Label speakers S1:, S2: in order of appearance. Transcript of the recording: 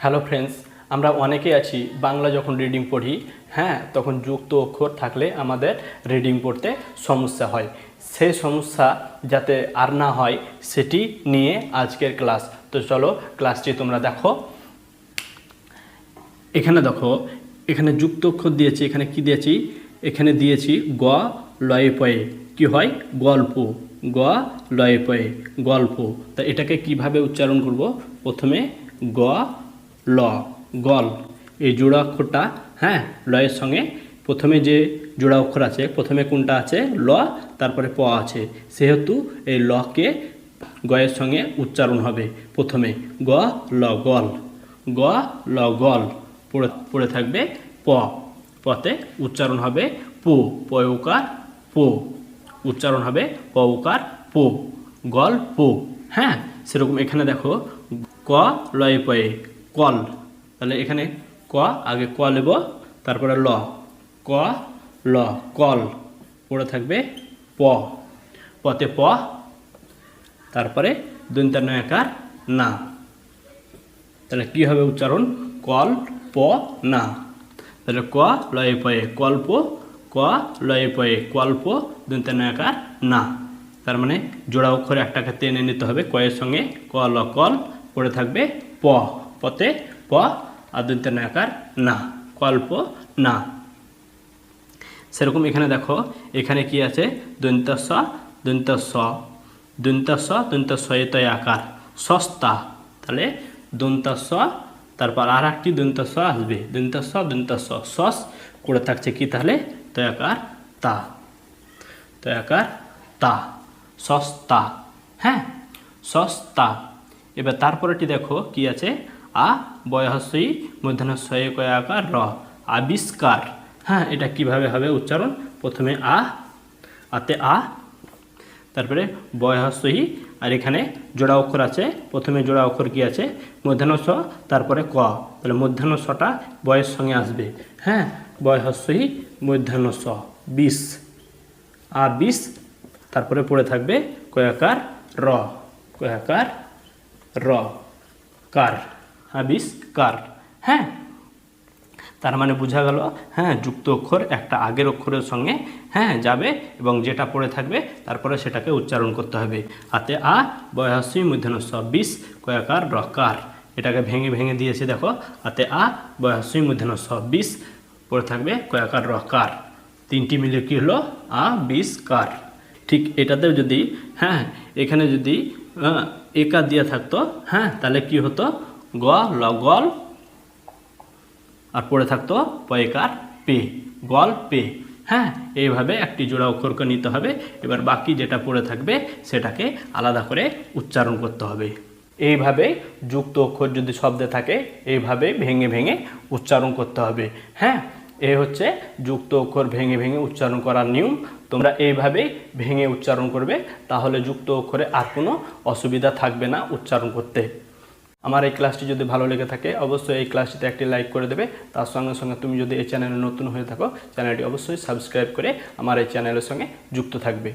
S1: Hello friends আমরা অনেকেই আছি বাংলা যখন রিডিং পড়ি হ্যাঁ তখন যুক্ত অক্ষর থাকলে আমাদের রিডিং পড়তে সমস্যা হয়। সেই সমস্যা যাতে আর না হয়, সেটি নিয়ে আজকের ক্লাস তো চলো ক্লাসটি তোমরা দেখো। এখানে দেখো, এখানে যুক্ত অক্ষর দিয়েছি, এখানে কি দিয়েছি? এখানে দিয়েছি গ, লয়ে পয়ে। কি হয়? গল্প। গ, লয়ে পয়ে। গল্প। তা এটাকে কীভাবে উচ্চারণ করব? প্রথমে গ ল, গল, এই জোড়া অক্ষরটা হ্যাঁ লয়ের সঙ্গে। প্রথমে যে জোড়া অক্ষর আছে, প্রথমে কোনটা আছে? ল, তারপরে প আছে। সেহেতু এই লকে গয়ের সঙ্গে উচ্চারণ হবে। প্রথমে গ, ল, গল। গ, ল, গল। পড়ে থাকবে প। পতে উচ্চারণ হবে পু পয়কার পো। উচ্চারণ হবে পউকার পো। গল, পো। হ্যাঁ সেরকম এখানে দেখো। ক লয়ে পয়ে কল তাহলে এখানে ক আগে ক নেব তারপরে ল। ক ল। কল পড়ে থাকবে প। পতে প। তারপরে দন্তান্নয়াকার না। তাহলে কি হবে উচ্চারণ? কল প, না। তাহলে ক লয়ে পয়ে। কল্প ক লয়ে পয়ে। কল্প দন্তান্নয়াকার না। তার মানে জোড়া অক্ষরে একটাকে টেনে নিতে হবে। কয়ের সঙ্গে ক, ল, কল। পড়ে থাকবে প। পতে প আর দন্তান্নয়াকার না, কল্প না। সেরকম এখানে দেখো, এখানে কি আছে? দন্ত স দন্ত স। দন্ত স, দন্ত সয়তয় আকার, সস্তা। তাহলে দন্ত স, তারপর আর একটি দন্ত আসবে। দন্ত স, দন্ত সস করে থাকছে কি তাহলে? তয়াকার তা। তয়াকার তা। সস্তা। হ্যাঁ সস্তা। এবার তারপরেটি দেখো কি আছে? আ বয়সই মধ্যাহ্ন শয়ে কয়াকার র, আবিষ্কার। হ্যাঁ এটা কীভাবে হবে উচ্চারণ? প্রথমে আ, আতে আ, তারপরে বয়সই আর এখানে জোড়া অক্ষর আছে। প্রথমে জোড়া অক্ষর কি আছে? মধ্যাহ্ন স তারপরে ক। তাহলে মধ্যাহ্ন সটা বয়ের সঙ্গে আসবে। হ্যাঁ বয়সই মধ্যাহ্ন স বিশ আ বিশ তারপরে পড়ে থাকবে কয়াকার, র। কয়াকার, র। কার। হাবিস কার? হ্যাঁ। তার মানে বোঝা গেল হ্যাঁ যুক্ত অক্ষর একটা আগের অক্ষরের সঙ্গে হ্যাঁ যাবে এবং যেটা পড়ে থাকবে তারপরে সেটাকে উচ্চারণ করতে হবে। হাতে আ বয়সী মধ্যাহ্ন স বিশ কয়াকার রকার। এটাকে ভেঙে ভেঙে দিয়েছে, দেখো। হাতে আ বয়সী মধ্যাহ্ন স বিশ পড়ে থাকবে কয়াকার রকার। তিনটি মিলে কী হলো? আ বিশ কার। ঠিক এটাতেও যদি হ্যাঁ এখানে যদি একা দিয়ে থাকতো হ্যাঁ তাহলে কি হতো? গ লগল আর পড়ে থাকতো পয়কার পে, গল, পে। হ্যাঁ এইভাবে একটি জোড়া অক্ষরকে নিতে হবে। এবার বাকি যেটা পড়ে থাকবে, সেটাকে আলাদা করে উচ্চারণ করতে হবে। এইভাবে যুক্ত অক্ষর যদি শব্দে থাকে, এইভাবে ভেঙে ভেঙে উচ্চারণ করতে হবে। হ্যাঁ এ হচ্ছে যুক্ত অক্ষর ভেঙে ভেঙে উচ্চারণ করার নিয়ম। তোমরা এইভাবেই ভেঙে উচ্চারণ করবে, তাহলে যুক্ত অক্ষরে আর কোনো অসুবিধা থাকবে না উচ্চারণ করতে। আমার এই ক্লাসটি যদি ভালো লেগে থাকে, অবশ্যই এই ক্লাসটিতে একটি লাইক করে দেবে। তার সঙ্গে সঙ্গে তুমি যদি এই চ্যানেলে নতুন হয়ে থাকো, চ্যানেলটি অবশ্যই সাবস্ক্রাইব করে আমার এই চ্যানেলের সঙ্গে যুক্ত থাকবে।